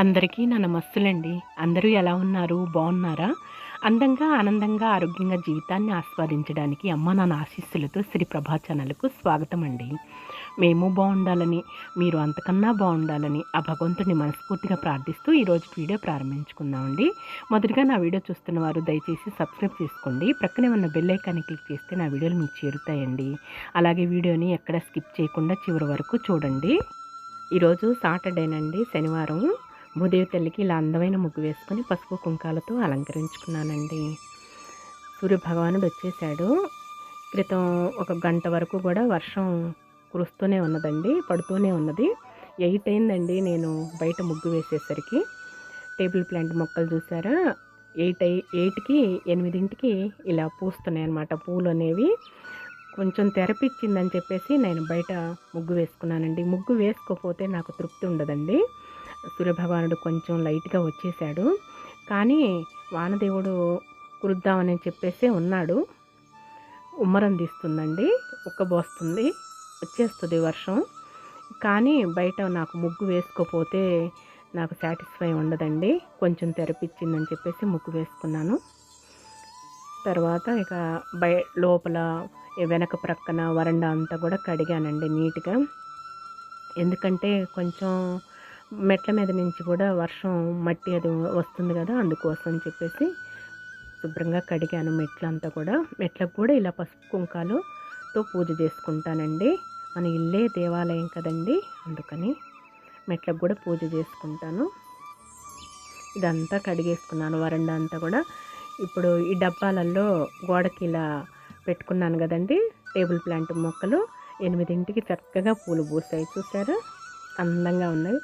అందరికీ నా నమస్తులండి అందరూ ఎలా ఉన్నారు? బాగున్నారా? అందంగా ఆనందంగా ఆరోగ్యంగా జీవితాన్ని ఆస్వాదించడానికి అమ్మ నాన్న ఆశీస్సులతో శ్రీ ప్రభా ఛానల్కు స్వాగతం అండి మేము బాగుండాలని మీరు అంతకన్నా బాగుండాలని ఆ భగవంతుని మనస్ఫూర్తిగా ప్రార్థిస్తూ ఈరోజు వీడియో ప్రారంభించుకుందామండి. మొదటిగా నా వీడియో చూస్తున్న వారు దయచేసి సబ్స్క్రైబ్ చేసుకోండి. ప్రక్కనే ఉన్న బెల్ ఐకాన్ని క్లిక్ చేస్తే నా వీడియోలు మీకు చేరుతాయండి. అలాగే వీడియోని ఎక్కడ స్కిప్ చేయకుండా చివరి వరకు చూడండి. ఈరోజు సాటర్డేనండి శనివారం. భూదేవి తల్లికి ఇలా అందమైన ముగ్గు వేసుకొని పసుపు కుంకాలతో అలంకరించుకున్నానండి. సూర్యభగవానుడు వచ్చేసాడు క్రితం ఒక గంట వరకు కూడా వర్షం కురుస్తూనే ఉన్నదండి పడుతూనే ఉన్నది. ఎయిట్ అయిందండి నేను బయట ముగ్గు వేసేసరికి. టేబుల్ ప్లాంట్ మొక్కలు చూసారా? ఎయిట్ అయి ఎయిట్కి ఎనిమిదింటికి ఇలా పూస్తున్నాయి అన్నమాట పూలు అనేవి కొంచెం తెరపిచ్చిందని చెప్పేసి నేను బయట ముగ్గు వేసుకున్నానండి. ముగ్గు వేసుకోకపోతే నాకు తృప్తి ఉండదండి. సూర్యభగవానుడు కొంచెం లైట్గా వచ్చేసాడు. కానీ వానదేవుడు కురుద్దామని చెప్పేసి ఉన్నాడు. ఉమ్మరం తీస్తుందండి. ఉక్కబోస్తుంది వచ్చేస్తుంది వర్షం. కానీ బయట నాకు ముగ్గు వేసుకోపోతే నాకు సాటిస్ఫై ఉండదండి. కొంచెం తెరపిచ్చిందని చెప్పేసి ముగ్గు వేసుకున్నాను. తర్వాత ఇక బయ లోపల వెనక ప్రక్కన వరండా అంతా కూడా కడిగానండి నీట్గా. ఎందుకంటే కొంచెం మెట్ల మీద నుంచి కూడా వర్షం మట్టి అది వస్తుంది కదా అందుకోసం అని చెప్పేసి శుభ్రంగా కడిగాను మెట్లంతా కూడా. మెట్లకు కూడా ఇలా పసుపు కుంకాలతో పూజ చేసుకుంటానండి. మన ఇల్లే దేవాలయం కదండి అందుకని మెట్లకు కూడా పూజ చేసుకుంటాను. ఇదంతా కడిగేసుకున్నాను వరండా అంతా కూడా. ఇప్పుడు ఈ డబ్బాలలో గోడకి ఇలా పెట్టుకున్నాను కదండి టేబుల్ ప్లాంట్ మొక్కలు. ఎనిమిదింటికి చక్కగా పూలు పూసాయి చూసారా? అందంగా ఉన్నాయి.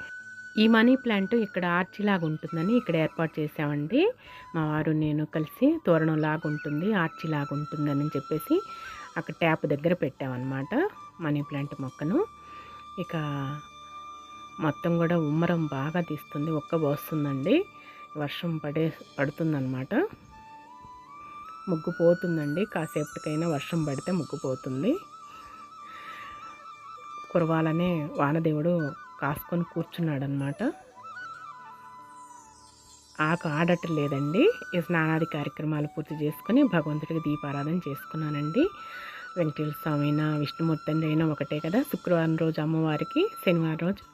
ఈ మనీ ప్లాంట్ ఇక్కడ ఆర్చిలాగా ఉంటుందని ఇక్కడ ఏర్పాటు చేసామండి మా వారు నేను కలిసి తోరణం లాగా ఉంటుంది ఆర్చిలాగా ఉంటుందని చెప్పేసి అక్కడ ట్యాప్ దగ్గర పెట్టామన్నమాట మనీ ప్లాంట్ మొక్కను. ఇక మొత్తం కూడా ఉమ్మరం బాగా తీస్తుంది ఒక్క పోస్తుందండి వర్షం పడే పడుతుందన్నమాట. ముగ్గు పోతుందండి కాసేపటికైనా వర్షం పడితే ముగ్గు పోతుంది కురవాలనే వానదేవుడు కాసుకొని కూర్చున్నాడు అనమాట ఆకు ఆడటం లేదండి ఈ స్నానాది కార్యక్రమాలు పూర్తి చేసుకుని భగవంతుడికి దీపారాధన చేసుకున్నానండి. వెంకటేశ్వర స్వామి అయినా విష్ణుమూర్తి అయినా ఒకటే కదా. శుక్రవారం రోజు అమ్మవారికి శనివారం రోజు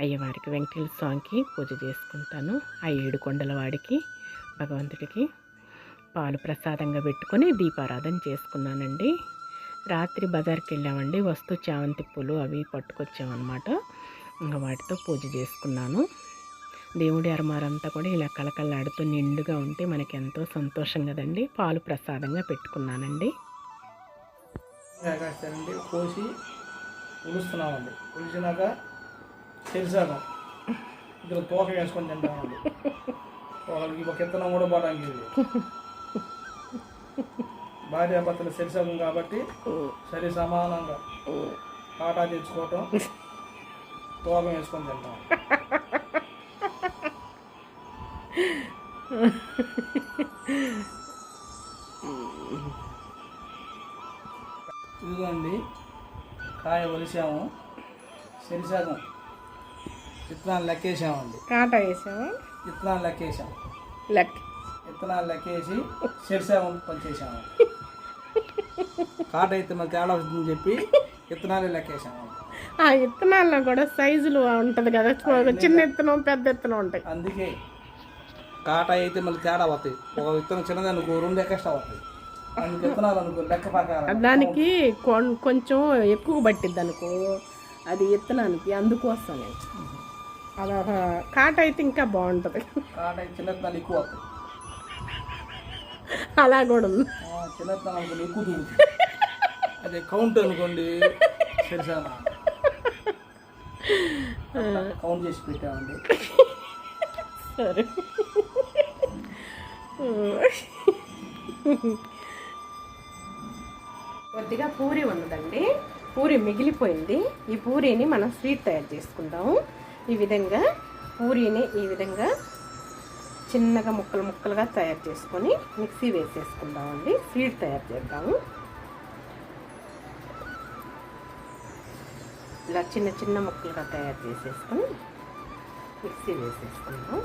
అయ్యవారికి వెంకటేశ్వర స్వామికి పూజ చేసుకుంటాను. ఆ ఏడు కొండల వాడికి భగవంతుడికి పాలు ప్రసాదంగా పెట్టుకొని దీపారాధన చేసుకున్నానండి. రాత్రి బజార్కి వెళ్ళామండి. వస్తూ చామంతి పూలు అవి పట్టుకొచ్చామన్నమాట. ఇంకా వాటితో పూజ చేసుకున్నాను. దేవుడి అరమారంతా కూడా ఇలా కలకల్లాడుతూ నిండుగా ఉంటే మనకి ఎంతో సంతోషం కదండి. పాలు ప్రసాదంగా పెట్టుకున్నానండి. కాస్తారండి కోసి ఉలుస్తున్నామండి ఉలిచినాక తెలిసాక ఇద్దరు తోక వేసుకొని తింటామండి. ఒకరికి ఒక ఇత్తనం కూడా పోవడానికి ఇది భార్య భర్తలు శరిసగం కాబట్టి సరి సమానంగా కాటా తెచ్చుకోవటం తోకం వేసుకొని తింటాం. ఇదిగోండి కాయ ఒలిసాము. శరిసగం విత్తనాలు లెక్కేసామండి. కాటా వేసాము విత్తనాలు లెక్కేసాం. లెక్క. విత్తనాలు లెక్కేసి శరిసగం పనిచేసాము కాట అయితే మరి తేడా వస్తుందని చెప్పి విత్తనాలు లెక్కేసాము ఆ విత్తనాల్లో కూడా సైజులు ఉంటుంది కదా. చిన్న విత్తనం పెద్ద విత్తనం ఉంటాయి. అందుకే కాట అయితే మళ్ళీ తేడా వస్తాయి. ఒక విత్తనం చిన్నది అనుకో రెండు ఎక్స్ట్రా ప్రకారం. దానికి కొంచెం ఎక్కువ పట్టిద్ది అనుకో అది విత్తనానికి అందుకోసం అది కాట అయితే ఇంకా బాగుంటుంది. కాట చిన్న ఎక్కువ అలా కూడా ఉంది. చిన్న ఎక్కువ అదే కౌంట్ అనుకోండి కౌంట్ చేసి పెట్టామండి. సరే. కొద్దిగా పూరి ఉన్నదండి. పూరి మిగిలిపోయింది. ఈ పూరీని మనం స్వీట్ తయారు చేసుకుందాము ఈ విధంగా పూరీని ఈ విధంగా చిన్నగా ముక్కలు ముక్కలుగా తయారు చేసుకొని మిక్సీ వేసేసుకుందామండి. స్వీట్ తయారు చేద్దాము ఇలా చిన్న చిన్న ముక్కలుగా తయారు చేసేసుకొని మిక్సీ వేసేసుకున్నాము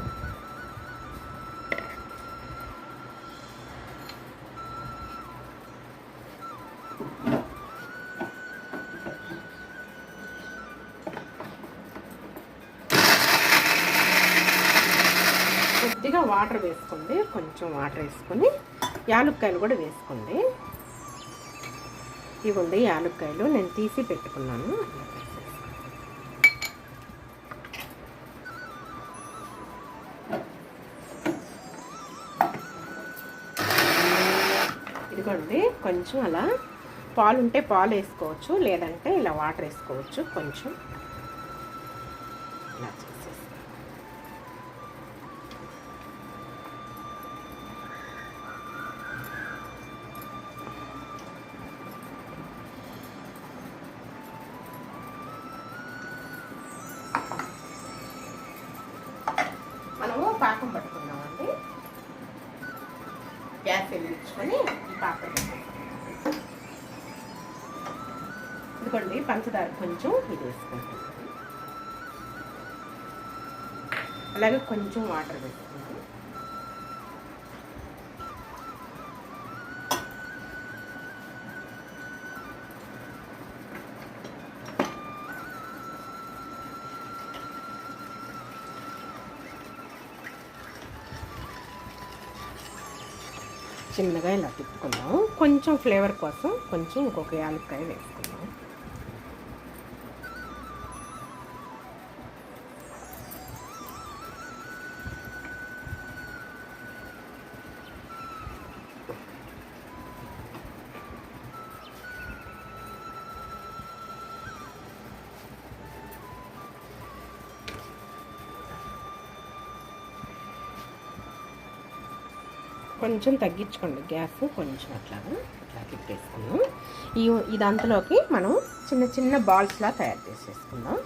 కొద్దిగా వాటర్ వేసుకోండి. కొంచెం వాటర్ వేసుకొని యాలుక్కాయలు కూడా వేసుకోండి. ఇవ్వండి యాలుక్కాయలు నేను తీసి పెట్టుకున్నాను. ఇదిగోండి కొంచెం అలా పాలు ఉంటే పాలు వేసుకోవచ్చు లేదంటే ఇలా వాటర్ వేసుకోవచ్చు కొంచెం. అలాగే కొంచెం వాటర్ వేసుకుందాం చిన్నగా ఇలా తిప్పుకుందాం. కొంచెం ఫ్లేవర్ కోసం కొంచెం ఇంకొక యాలక్కాయ వేసుకుందాం కొంచెం తగ్గించుకోండి. గ్యాస్ కొంచెం అట్లాగా అట్లా తిప్పేసుకుందాం. ఈ ఇదంతలోకి మనం చిన్న చిన్న బాల్స్లా తయారు చేసేసుకుందాం.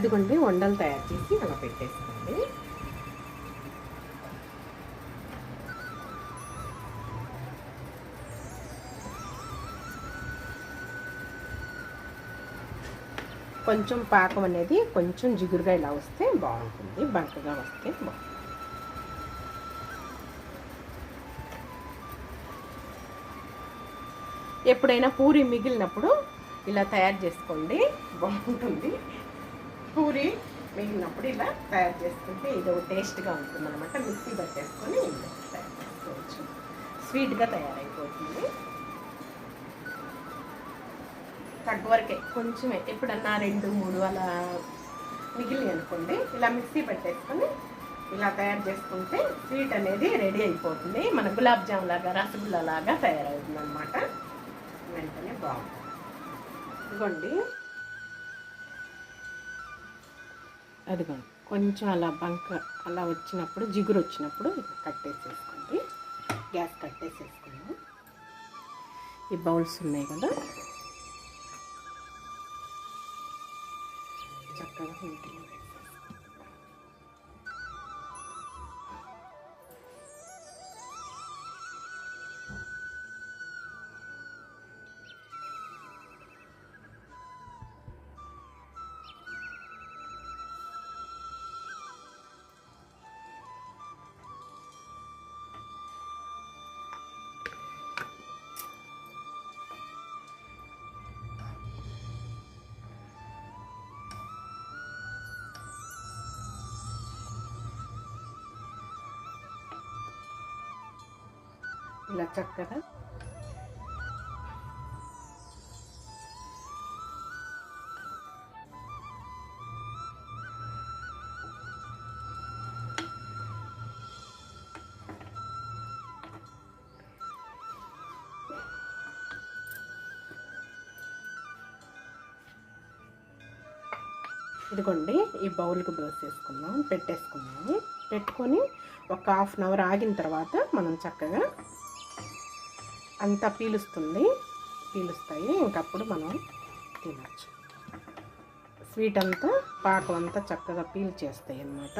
అదిగోండి వండలు తయారు చేసి అలా పెట్టేసుకోండి. కొంచెం పాకం అనేది కొంచెం జిగురుగా ఇలా వస్తే బాగుంటుంది బంకగా వస్తే బాగుంటుంది. ఎప్పుడైనా పూరి మిగిలినప్పుడు ఇలా తయారు చేసుకోండి బాగుంటుంది. పూరి మిగిలినప్పుడు ఇలా తయారు చేసుకుంటే ఇది ఒక టేస్ట్గా ఉంటుంది అనమాట మిక్సీ పట్టేసుకొని ఇలా తయారు చేసుకోవచ్చు. స్వీట్గా తయారైపోతుంది. తక్కువ వరకే కొంచెమే. ఎప్పుడన్నా రెండు మూడు అలా మిగిలి అనుకోండి ఇలా మిక్సీ పెట్టేసుకొని ఇలా తయారు చేసుకుంటే స్వీట్ అనేది రెడీ అయిపోతుంది. మన గులాబ్ జామ్ లాగా రసగుల్లా లాగా తయారవుతుంది అనమాట వెంటనే బాగుంటుంది. ఇదిగోండి. అదిగోండి కొంచెం అలా బంక అలా వచ్చినప్పుడు జిగురు వచ్చినప్పుడు కట్టేసేసుకోండి గ్యాస్ కట్టేసేసుకున్నాము ఈ బౌల్స్ ఉన్నాయి కదా. చక్కగా ఉంటుంది. ఇలా చక్కగా. ఇదిగోండి ఈ బౌల్కి వేసేసుకుందాం పెట్టేసుకున్నాము పెట్టుకొని ఒక హాఫ్ అన్ అవర్ ఆగిన తర్వాత మనం చక్కగా అంతా పీలుస్తుంది. పీలుస్తాయి. ఇంకప్పుడు మనం తినచ్చు. స్వీట్ అంతా పాకం అంతా చక్కగా పీల్ చేస్తాయి అన్నమాట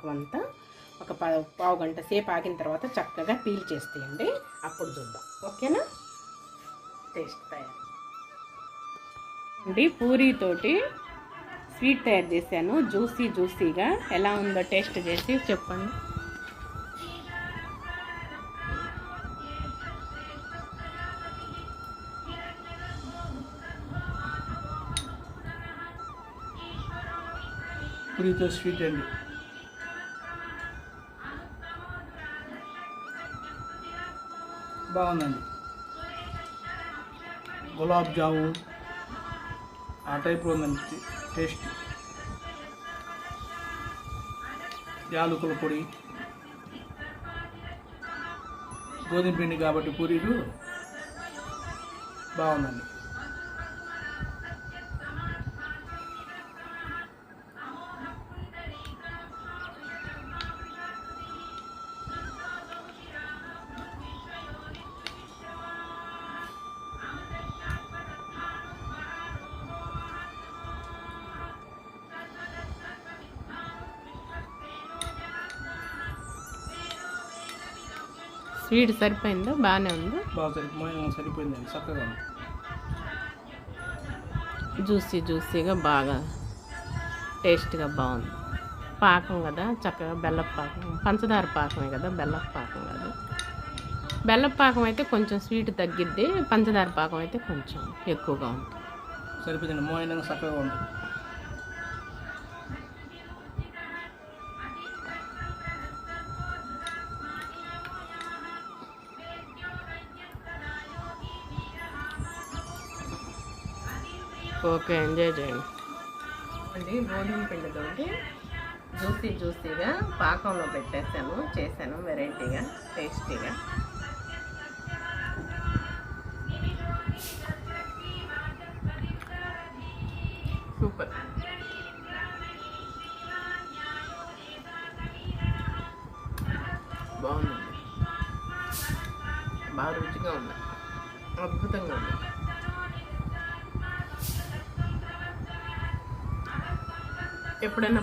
పాకం అంతా ఒక ప పావు గంట సేపు ఆగిన తర్వాత చక్కగా పీల్ చేస్తాయండి అప్పుడు చూద్దాం. ఓకేనా? టేస్ట్ తయారు. అండి పూరీతోటి స్వీట్ తయారు చేశాను. జ్యూసీ జ్యూసీగా. ఎలా ఉందో టేస్ట్ చేసి చెప్పండి. పూరితో స్వీట్ అండి. బాగుందండి. గులాబ్ జాము ఆ టైప్లో ఉందండి టేస్ట్. యాలకుల పొడి గోధుమ పిండి కాబట్టి పూరీలు బాగుందండి. స్వీట్ సరిపోయిందో? బాగానే ఉంది? బాగా సరిపోయి సరిపోయిందండి చక్కగా ఉంది. జ్యూసీ జ్యూసీగా బాగా టేస్ట్గా బాగుంది. పాకం కదా చక్కగా బెల్లపు పాకం. పంచదార పాకమే కదా బెల్లపు పాకం కాదు బెల్లపు పాకం అయితే కొంచెం స్వీట్ తగ్గిద్ది పంచదార పాకం అయితే కొంచెం ఎక్కువగా ఉంటుంది. సరిపోయిందండి మోయినంగా చక్కగా ఉంది. ఓకే ఎంజాయ్ చేయండి. అండి గోధుమ పిండితోటి జ్యూసీ జ్యూసీగా పాకంలో పెట్టేసాను చేశాను వెరైటీగా టేస్టీగా.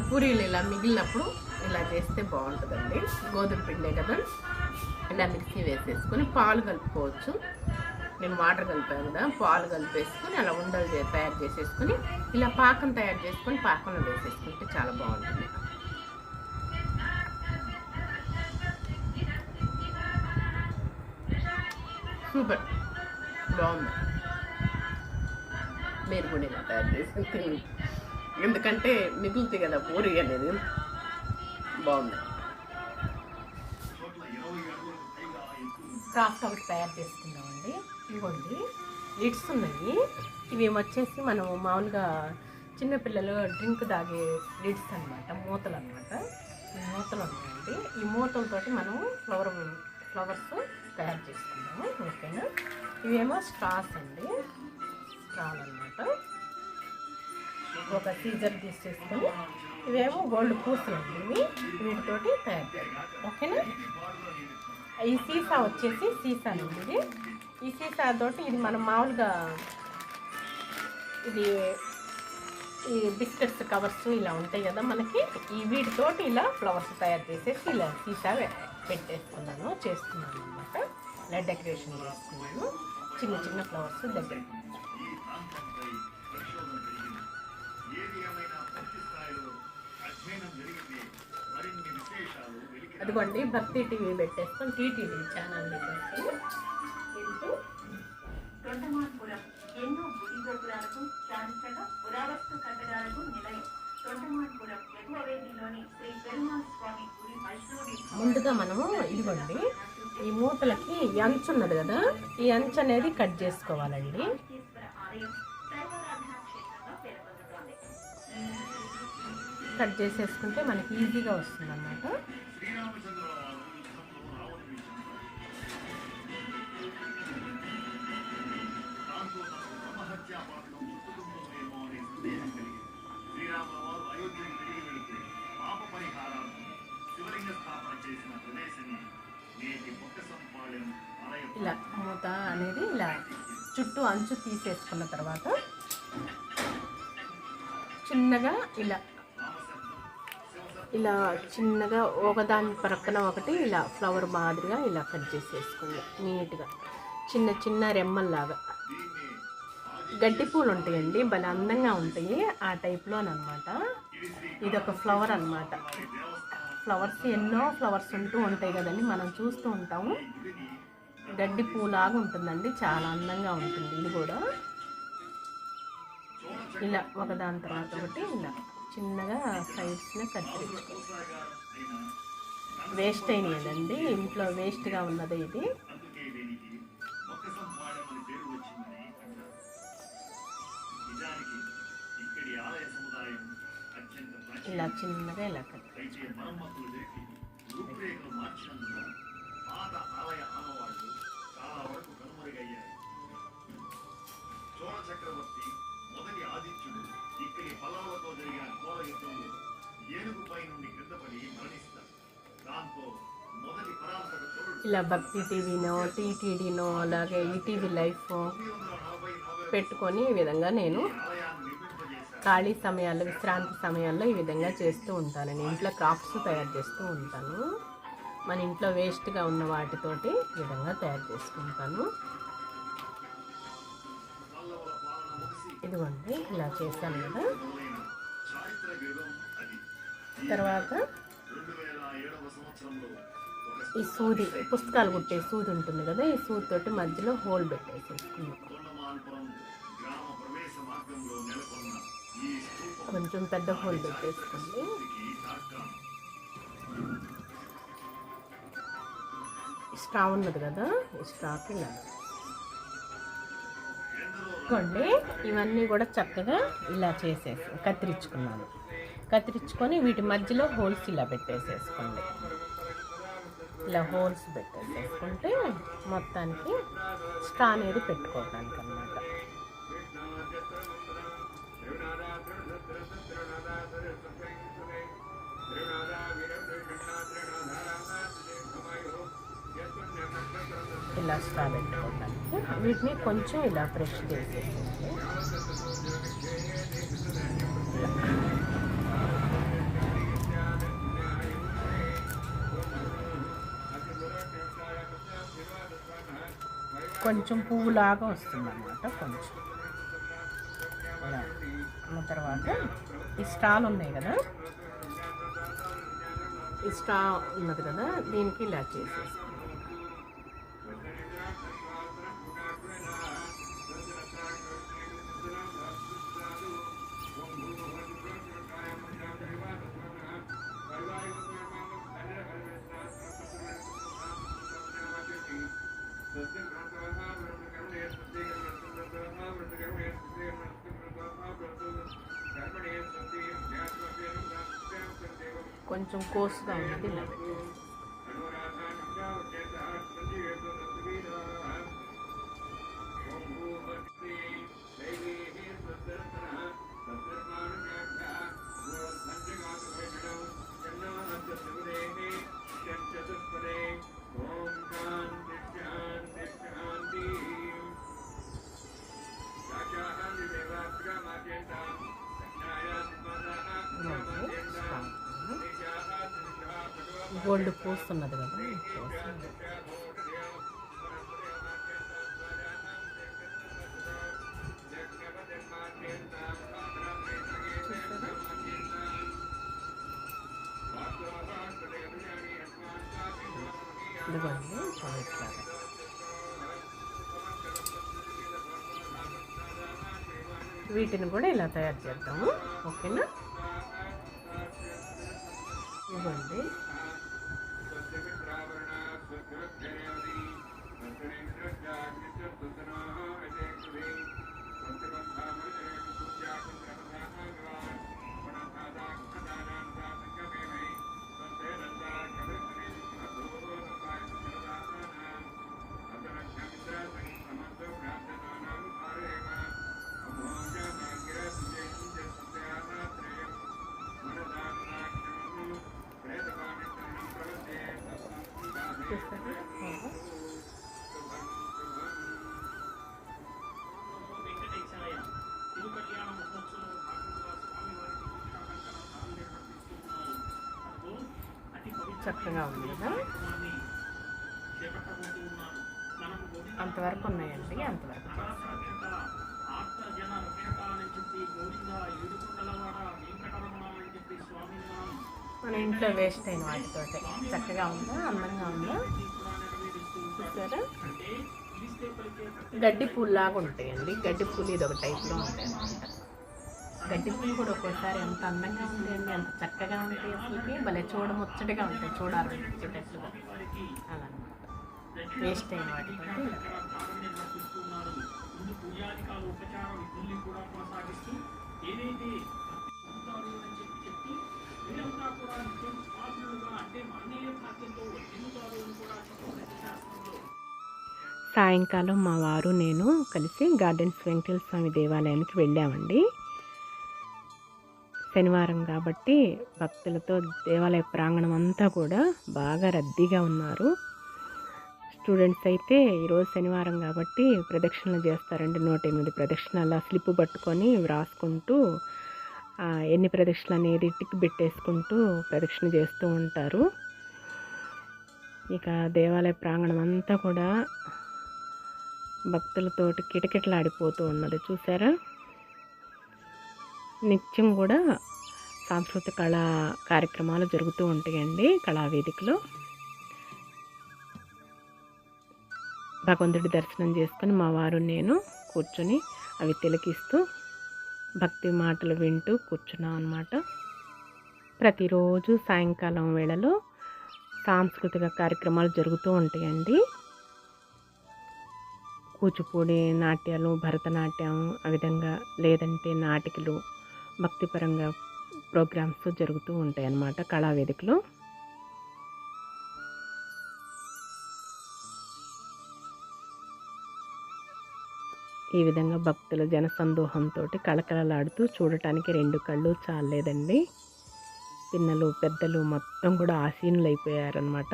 పూరీలు ఇలా మిగిలినప్పుడు ఇలా చేస్తే బాగుంటుందండి. గోధుమ పిండే కదా. ఇలా మిక్సీ వేసేసుకొని పాలు కలుపుకోవచ్చు. నేను వాటర్ కలిపాను కదా పాలు కలిపేసుకొని అలా ఉండలు తయారు చేసేసుకొని ఇలా పాకం తయారు చేసుకొని పాకంలో వేసేసుకుంటే చాలా బాగుంటుంది. సూపర్. బాగుంది. మీరు కూడా ఇలా తయారు చేసి తినండి ఎందుకంటే మిగులుతాయి కదా పూరి అనేది. బాగుంది. క్రాఫ్ట్ ఒకటి తయారు చేసుకుందామండి. ఇవ్వండి. లిడ్స్ ఉన్నాయి. ఇవి వచ్చేసి మనం మామూలుగా చిన్నపిల్లలు డ్రింక్ తాగే లిడ్స్ అన్నమాట మూతలు అన్నమాట. ఈ మూతలు ఉన్నాయండి. ఈ మూతలతోటి మనం ఫ్లవర్ ఫ్లవర్స్ తయారు చేసుకుందాము. ఓకేనా? ఇవేమో స్ట్రాస్ అండి. స్ట్రాల్ అన్నమాట. ఒక సీజర్ తీసేసుకొని ఇవేమో గోల్డ్ పూసలు అండి ఇవి వీటితోటి తయారు చేయాలి. ఓకేనా? ఈ సీసా వచ్చేసి సీసా అండి ఇది. ఈ సీసా తోటి ఇది మనం మామూలుగా ఇది ఈ బిస్కెట్స్ కవర్స్ ఇలా ఉంటాయి కదా మనకి. ఈ వీటితోటి ఇలా ఫ్లవర్స్ తయారు చేసేసి ఇలా సీసా పెట్టేసుకున్నాను చేస్తున్నాను అనమాట ఇలా డెకరేషన్ చేసుకున్నాను. చిన్న చిన్న ఫ్లవర్స్ దగ్గర. ఇదిగోండి భక్తి టీవీ పెట్టేసుకొని టీటీవీ ఛానల్ పెట్టేసుకొని తొండమాన్పురం ఎన్నో గుడి గోపురాలకు చారిత్రక పురావస్తు కట్టడాలకు నిలయం. తొండమాన్పురం ఎగువ వేదిలోని శ్రీ స్వామి గుడి వైష్ణవి ముందుగా మనము ఇదిగోండి ఈ మూతలకి అంచు ఉన్నది కదా ఈ అంచు అనేది కట్ చేసుకోవాలండి. కట్ చేసేసుకుంటే మనకి ఈజీగా వస్తుంది అన్నమాట శ్రీరాముల వారు అయోధ్యకు తిరిగి వెళితే పాప శివలింగ స్థాపన చేసిన నేటి సంపాళెం ఇలా మూత అనేది ఇలా చుట్టూ అంచు తీసేసుకున్న తర్వాత చిన్నగా ఇలా ఇలా చిన్నగా ఒకదాని పక్కన ఒకటి ఇలా ఫ్లవర్ మాదిరిగా ఇలా కట్ చేసేసుకోండి నీట్గా చిన్న చిన్న రెమ్మల్లాగా. గడ్డి పూలు ఉంటాయండి భలే అందంగా ఉంటాయి ఆ టైప్లోనమాట ఇది ఒక ఫ్లవర్ అన్నమాట. ఫ్లవర్స్ ఎన్నో ఫ్లవర్స్ ఉంటూ ఉంటాయి కదండి మనం చూస్తూ ఉంటాము. గడ్డి పూలాగా ఉంటుందండి చాలా అందంగా ఉంటుంది ఇది కూడా. ఇలా ఒకదాని తర్వాత ఒకటి ఇలా. చిన్నగా సైడ్స్ని చేసుకోవాలి వేస్ట్ అయినాయండి ఇంట్లో వేస్ట్గా ఉన్నది ఇది. ఇలా చిన్నగా ఇలా కట్ చోళ చక్రవర్తి మొదటి ఆదిత్యుడు ఇక్కడి పల్లవులతో జరిగిన ఘోర యుద్ధంలో ఏనుగుపై నుండి క్రిందపడి మరణిస్తారు. దాంతో మొదటి పరాంతక చోళుడు ఇలా భక్తి టీవీనో టీటీడీనో అలాగే ఈటీవీ లైఫ్ పెట్టుకొని ఈ విధంగా నేను ఖాళీ సమయాల్లో విశ్రాంతి సమయాల్లో ఈ విధంగా చేస్తూ ఉంటానండి ఇంట్లో క్రాఫ్ట్స్ తయారు చేస్తూ ఉంటాను. మన ఇంట్లో వేస్ట్గా ఉన్న వాటితోటి ఈ విధంగా తయారు చేసుకుంటాను. ఇదిగోండి ఇలా చేశాను కదా. తర్వాత ఈ సూది పుస్తకాలు కుట్టే సూది ఉంటుంది కదా ఈ సూది తోటి మధ్యలో హోల్ పెట్టేసేసుకున్నాం కొంచెం పెద్ద హోల్ పెట్టేసుకోండి. స్టా ఉన్నది కదా ఈ స్ట్రాకి ఇలా. కొండి ఇవన్నీ కూడా చక్కగా ఇలా చేసేసి కత్తిరించుకున్నాను. కత్తిరించుకొని వీటి మధ్యలో హోల్స్ ఇలా పెట్టేసేసుకోండి. ఇలా హోల్స్ పెట్టేసేసుకుంటే మొత్తానికి స్ట్రా అనేది పెట్టుకోవడానికి అనమాట ఇలా స్ట్రా పెట్టుకోవడానికి వీటిని కొంచెం ఇలా ఫ్రెష్ చేసేసేయండి. కొంచెం పువ్వులాగా వస్తుంది అనమాట కొంచెం అన్న తర్వాత ఈ స్టాల్ ఉన్నాయి కదా? ఈ స్టా ఉన్నది కదా దీనికి ఇలా చేసేసి కొంచెం కోసుగా ఉన్నది ఇదిగోండి ఇట్లాగా వీటిని కూడా ఇలా తయారు చేద్దాము. ఓకేనా? ఇవ్వండి. చూపిస్తాను చక్కగా ఉంది కదా? అంతవరకు ఉన్నాయండి అంతవరకు మన ఇంట్లో వేస్ట్ అయిన వాటితో చక్కగా ఉందా? అందంగా ఉందా? చూసారా? గడ్డి పూలు లాగా ఉంటాయండి. గడ్డి పూలు ఇది ఒక టైప్లో ఉంటాయి అన్నమాట. గడ్డి పూలు కూడా ఒక్కోసారి ఎంత అందంగా ఉంటాయండి ఎంత చక్కగా ఉంటాయి అసలుకి. భలే చూడ ముచ్చటగా ఉంటాయి చూడాలి చూడాలనిపించేటట్లుగా అలా వేస్ట్ అయిన వాటితోటి. సాయంకాలం మా వారు నేను కలిసి గార్డెన్స్ వెంకటేశ్వర స్వామి దేవాలయానికి వెళ్ళామండి. శనివారం కాబట్టి భక్తులతో దేవాలయ ప్రాంగణం అంతా కూడా బాగా రద్దీగా ఉన్నారు. స్టూడెంట్స్ అయితే ఈరోజు శనివారం కాబట్టి ప్రదక్షిణలు చేస్తారండి. నూట ఎనిమిది ప్రదక్షిణాల స్లిప్ పట్టుకొని వ్రాసుకుంటూ ఎన్ని ప్రదక్షిణలు అనేది టిక్ పెట్టేసుకుంటూ ప్రదక్షిణ చేస్తూ ఉంటారు. ఇక దేవాలయ ప్రాంగణం అంతా కూడా భక్తులతోటి కిటకిటలాడిపోతూ ఉన్నది. చూసారా నిత్యం కూడా సాంస్కృతిక కళా కార్యక్రమాలు జరుగుతూ ఉంటాయండి కళావేదికలో. భగవంతుడి దర్శనం చేసుకొని మా వారు నేను కూర్చొని అవి తిలకిస్తూ భక్తి మాటలు వింటూ కూర్చున్నాం అనమాట ప్రతిరోజు సాయంకాలం వేళలో సాంస్కృతిక కార్యక్రమాలు జరుగుతూ ఉంటాయండి. కూచిపూడి నాట్యాలు భరతనాట్యం ఆ విధంగా లేదంటే నాటికలు భక్తిపరంగా ప్రోగ్రామ్స్ జరుగుతూ ఉంటాయి అన్నమాట కళావేదికలో. ఈ విధంగా భక్తుల జనసందోహంతో కళకళలాడుతూ చూడటానికి రెండు కళ్ళు చాలేదండి. పిన్నలు పెద్దలు మొత్తం కూడా ఆసీనులు అయిపోయారనమాట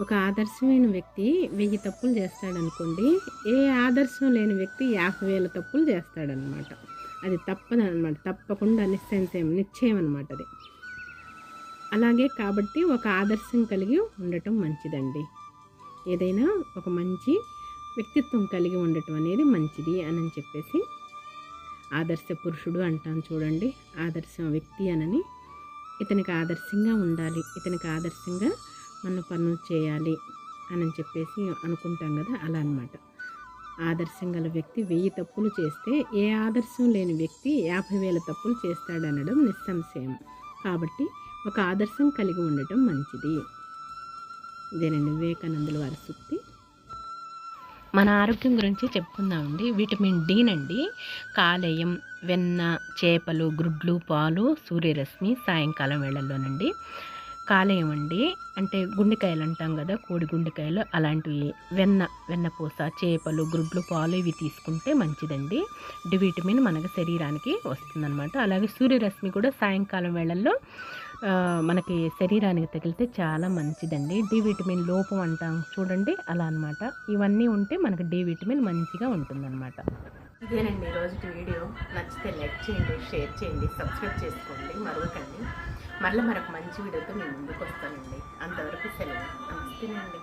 ఒక ఆదర్శమైన వ్యక్తి వెయ్యి తప్పులు చేస్తాడనుకోండి ఏ ఆదర్శం లేని వ్యక్తి యాభై వేల తప్పులు చేస్తాడనమాట. అది తప్పదనమాట తప్పకుండా నిశ్చయం నిశ్చయం అనమాట అది. అలాగే కాబట్టి ఒక ఆదర్శం కలిగి ఉండటం మంచిదండి. ఏదైనా ఒక మంచి వ్యక్తిత్వం కలిగి ఉండటం అనేది మంచిది అని చెప్పేసి ఆదర్శ పురుషుడు అంటాను చూడండి. ఆదర్శ వ్యక్తి అనని ఇతనికి ఆదర్శంగా ఉండాలి ఇతనికి ఆదర్శంగా మన పనులు చేయాలి అని చెప్పేసి అనుకుంటాం కదా అలా అనమాట ఆదర్శం గల వ్యక్తి వెయ్యి తప్పులు చేస్తే ఏ ఆదర్శం లేని వ్యక్తి యాభై వేల తప్పులు చేస్తాడనడం నిస్సంశయం. కాబట్టి ఒక ఆదర్శం కలిగి ఉండటం మంచిది. ఇదేనండి వివేకానందుల వారి సూక్తి. మన ఆరోగ్యం గురించి చెప్పుకుందామండి. విటమిన్ డీనండి కాలేయం వెన్న చేపలు గుడ్లు పాలు సూర్యరశ్మి సాయంకాలం వేళల్లోనండి. కాలేయం అండి అంటే గుండెకాయలు అంటాం కదా కోడి గుండెకాయలు అలాంటివి. వెన్న వెన్నపూస చేపలు గుడ్లు పాలు ఇవి తీసుకుంటే మంచిదండి. డి విటమిన్ మనకు శరీరానికి వస్తుందన్నమాట. అలాగే సూర్యరశ్మి కూడా సాయంకాలం వేళల్లో మనకి శరీరానికి తగిలితే చాలా మంచిదండి. డి విటమిన్ లోపం అంటాం చూడండి అలా అనమాట ఇవన్నీ ఉంటే మనకి డి విటమిన్ మంచిగా ఉంటుందన్నమాట. ఇదేనండి ఈరోజు వీడియో. నచ్చితే లైక్ చేయండి షేర్ చేయండి సబ్స్క్రైబ్ చేసుకోండి. మరొకండి మళ్ళీ మరొక మంచి వీడియోతో నేను ముందుకు వస్తానండి. అంతవరకు సెలవు. నమస్తేనండి